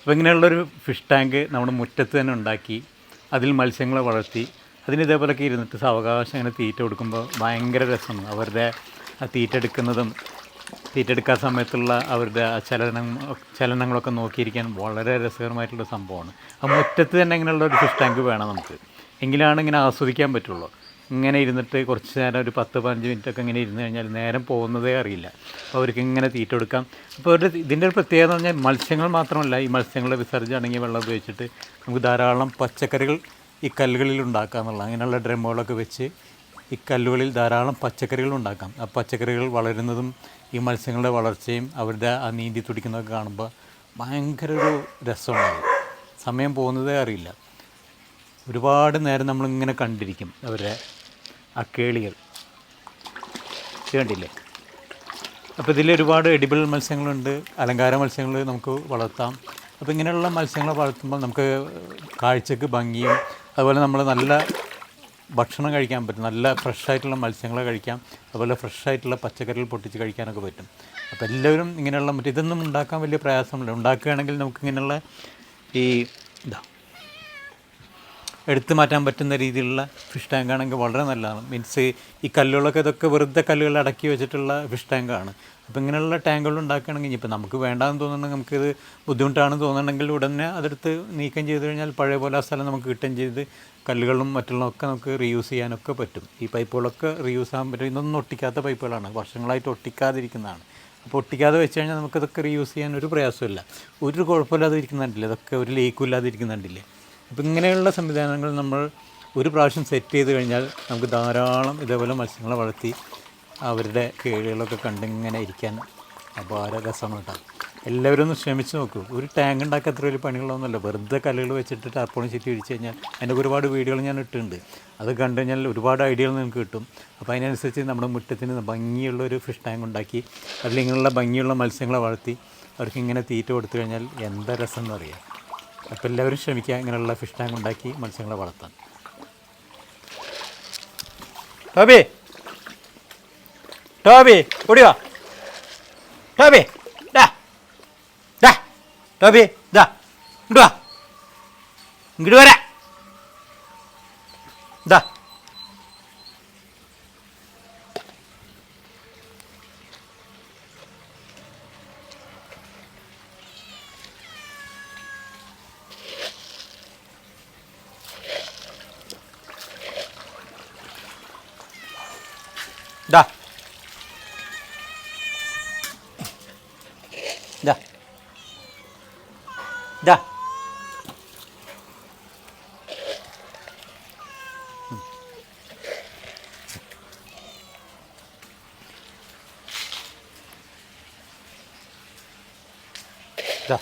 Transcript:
അപ്പോൾ ഇങ്ങനെയുള്ളൊരു fish tank നമ്മുടെ മുറ്റത്ത് തന്നെ ഉണ്ടാക്കി അതിൽ മത്സ്യങ്ങളെ വളർത്തി അതിന് ഇതേപോലെയൊക്കെ ഇരുന്നിട്ട് സാവകാശം അങ്ങനെ തീറ്റ കൊടുക്കുമ്പോൾ ഭയങ്കര രസമാണ്. അവരുടെ ആ തീറ്റ എടുക്കുന്നതും തീറ്റ എടുക്കാൻ സമയത്തുള്ള അവരുടെ ആ ചലനം ചലനങ്ങളൊക്കെ നോക്കിയിരിക്കാൻ വളരെ രസകരമായിട്ടുള്ള സംഭവമാണ്. ആ മുറ്റത്ത് തന്നെ ഇങ്ങനെയുള്ള ഒരു ഫിഷ് ടാങ്ക് വേണം നമുക്ക്. എങ്കിലാണ് ഇങ്ങനെ ആസ്വദിക്കാൻ പറ്റുള്ളൂ. ഇങ്ങനെ ഇരുന്നിട്ട് കുറച്ച് നേരം ഒരു പത്ത് പതിനഞ്ച് മിനിറ്റ് ഒക്കെ ഇങ്ങനെ ഇരുന്ന് കഴിഞ്ഞാൽ നേരം പോകുന്നതേ അറിയില്ല. അപ്പോൾ അവർക്ക് ഇങ്ങനെ തീറ്റ കൊടുക്കാം. അപ്പോൾ ഒരു ഇതിന്റെ ഒരു പ്രത്യേകത എന്ന് പറഞ്ഞാൽ മത്സ്യങ്ങൾ മാത്രമല്ല ഈ മത്സ്യങ്ങളുടെ വിസർജ അടങ്ങിയ വെള്ളം ഉപയോഗിച്ചിട്ട് നമുക്ക് ധാരാളം പച്ചക്കറികൾ ഈ കല്ലുകളിൽ ഉണ്ടാക്കാം എന്നുള്ള അങ്ങനെയുള്ള ഡ്രമ്മുകളൊക്കെ വെച്ച് ഈ കല്ലുകളിൽ ധാരാളം പച്ചക്കറികൾ ഉണ്ടാക്കാം. ആ പച്ചക്കറികൾ വളരുന്നതും ഈ മത്സ്യങ്ങളുടെ വളർച്ചയും അവരുടെ ആ നീന്തി തുടിക്കുന്നതൊക്കെ കാണുമ്പോൾ ഭയങ്കര ഒരു രസമാണ്. സമയം പോകുന്നതേ അറിയില്ല. ഒരുപാട് നേരം നമ്മളിങ്ങനെ കണ്ടിരിക്കും അവരുടെ ആ കേളികൾ. കണ്ടില്ലേ അപ്പോൾ ഇതിൽ ഒരുപാട് എഡിബിൾ മത്സ്യങ്ങളുണ്ട് അലങ്കാര മത്സ്യങ്ങൾ നമുക്ക് വളർത്താം. അപ്പോൾ ഇങ്ങനെയുള്ള മത്സ്യങ്ങൾ വളർത്തുമ്പോൾ നമുക്ക് കാഴ്ചക്ക് ഭംഗിയും അതുപോലെ നമ്മൾ നല്ല ഭക്ഷണം കഴിക്കാൻ പറ്റും നല്ല ഫ്രഷ് ആയിട്ടുള്ള മത്സ്യങ്ങളെ കഴിക്കാം അതുപോലെ ഫ്രഷ് ആയിട്ടുള്ള പച്ചക്കറികൾ പൊട്ടിച്ച് കഴിക്കാനൊക്കെ പറ്റും. അപ്പോൾ എല്ലാവരും ഇങ്ങനെയുള്ള മറ്റേ ഇതൊന്നും ഉണ്ടാക്കാൻ വലിയ പ്രയാസമില്ല. ഉണ്ടാക്കുകയാണെങ്കിൽ നമുക്ക് ഇങ്ങനെയുള്ള ഈ ഇതാ എടുത്തു മാറ്റാൻ പറ്റുന്ന രീതിയിലുള്ള ഫിഷ് ടാങ്ക് ആണെങ്കിൽ വളരെ നല്ലതാണ്. മീൻസ് ഈ കല്ലുകളൊക്കെ ഇതൊക്കെ വെറുതെ കല്ലുകൾ അടക്കി വെച്ചിട്ടുള്ള ഫിഷ് ടാങ്കാണ് അപ്പോൾ ഇങ്ങനെയുള്ള ടാങ്കുകൾ ഉണ്ടാക്കുകയാണെങ്കിൽ ഇപ്പോൾ നമുക്ക് വേണ്ടാന്ന് തോന്നുന്നുണ്ടെങ്കിൽ നമുക്കിത് ബുദ്ധിമുട്ടാണെന്ന് തോന്നുന്നുണ്ടെങ്കിൽ ഉടനെ അതെടുത്ത് നീക്കം ചെയ്ത് കഴിഞ്ഞാൽ പഴയ പോലെ ആ സ്ഥലം നമുക്ക് കിട്ടുകയും ചെയ്ത് കല്ലുകളും മറ്റുള്ളതൊക്കെ നമുക്ക് റീയൂസ് ചെയ്യാനൊക്കെ പറ്റും. ഈ പൈപ്പുകളൊക്കെ റീയൂസ് ആകാൻ പറ്റും. ഇതൊന്നും ഒട്ടിക്കാത്ത പൈപ്പുകളാണ്. വർഷങ്ങളായിട്ട് ഒട്ടിക്കാതിരിക്കുന്നതാണ്. അപ്പോൾ ഒട്ടിക്കാതെ വെച്ച് കഴിഞ്ഞാൽ നമുക്കിതൊക്കെ റീയൂസ് ചെയ്യാൻ ഒരു പ്രയാസമില്ല ഒരു കുഴപ്പമില്ലാതെ ഇരിക്കുന്നുണ്ടല്ലേ? ഇതൊക്കെ ഒരു ലീക്കും ഇല്ലാതെ ഇരിക്കുന്നുണ്ടല്ലേ? അപ്പോൾ ഇങ്ങനെയുള്ള സംവിധാനങ്ങൾ നമ്മൾ ഒരു പ്രാവശ്യം സെറ്റ് ചെയ്ത് കഴിഞ്ഞാൽ നമുക്ക് ധാരാളം ഇതേപോലെ മത്സ്യങ്ങളെ വളർത്തി അവരുടെ കേടുകളൊക്കെ കണ്ടിങ്ങനെ ഇരിക്കാൻ അപാര രസമാണ് കേട്ടോ. എല്ലാവരും ഒന്ന് ശ്രമിച്ച് നോക്കൂ. ഒരു ടാങ്ക് ഉണ്ടാക്കാൻ അത്ര വലിയ പണികളൊന്നുമല്ല. വെറുതെ കല്ലുകൾ വെച്ചിട്ട് ടാർപ്പോണി ചുറ്റി ഇടിച്ച് കഴിഞ്ഞാൽ അതിന്റെ ഒരുപാട് വീഡിയോകൾ ഞാൻ ഇട്ടിട്ടുണ്ട്. അത് കണ്ടു കഴിഞ്ഞാൽ ഒരുപാട് ഐഡിയകൾ നിങ്ങൾക്ക് കിട്ടും. അപ്പോൾ അതിനനുസരിച്ച് നമ്മുടെ മുറ്റത്തിന് ഭംഗിയുള്ള ഒരു ഫിഷ് ടാങ്ക് ഉണ്ടാക്കി അതിൽ ഇങ്ങനെയുള്ള ഭംഗിയുള്ള മത്സ്യങ്ങളെ വളർത്തി അവർക്ക് ഇങ്ങനെ തീറ്റ കൊടുത്തു കഴിഞ്ഞാൽ എന്താ രസം എന്നറിയാം അപ്പോൾ എല്ലാവരും ശ്രമിക്കുക ഇങ്ങനെയുള്ള ഫിഷ് ടാങ്ക് ഉണ്ടാക്കി മത്സ്യങ്ങളെ വളർത്താൻ. ടോബി. ടോബി ഓടിയോ ടോബി ഡാ ഡാ ടോബി ദാ. ഇങ്ങോട്ട് വാ. ഇങ്ങോട്ട് ദാ ദാ ഉം. ദാ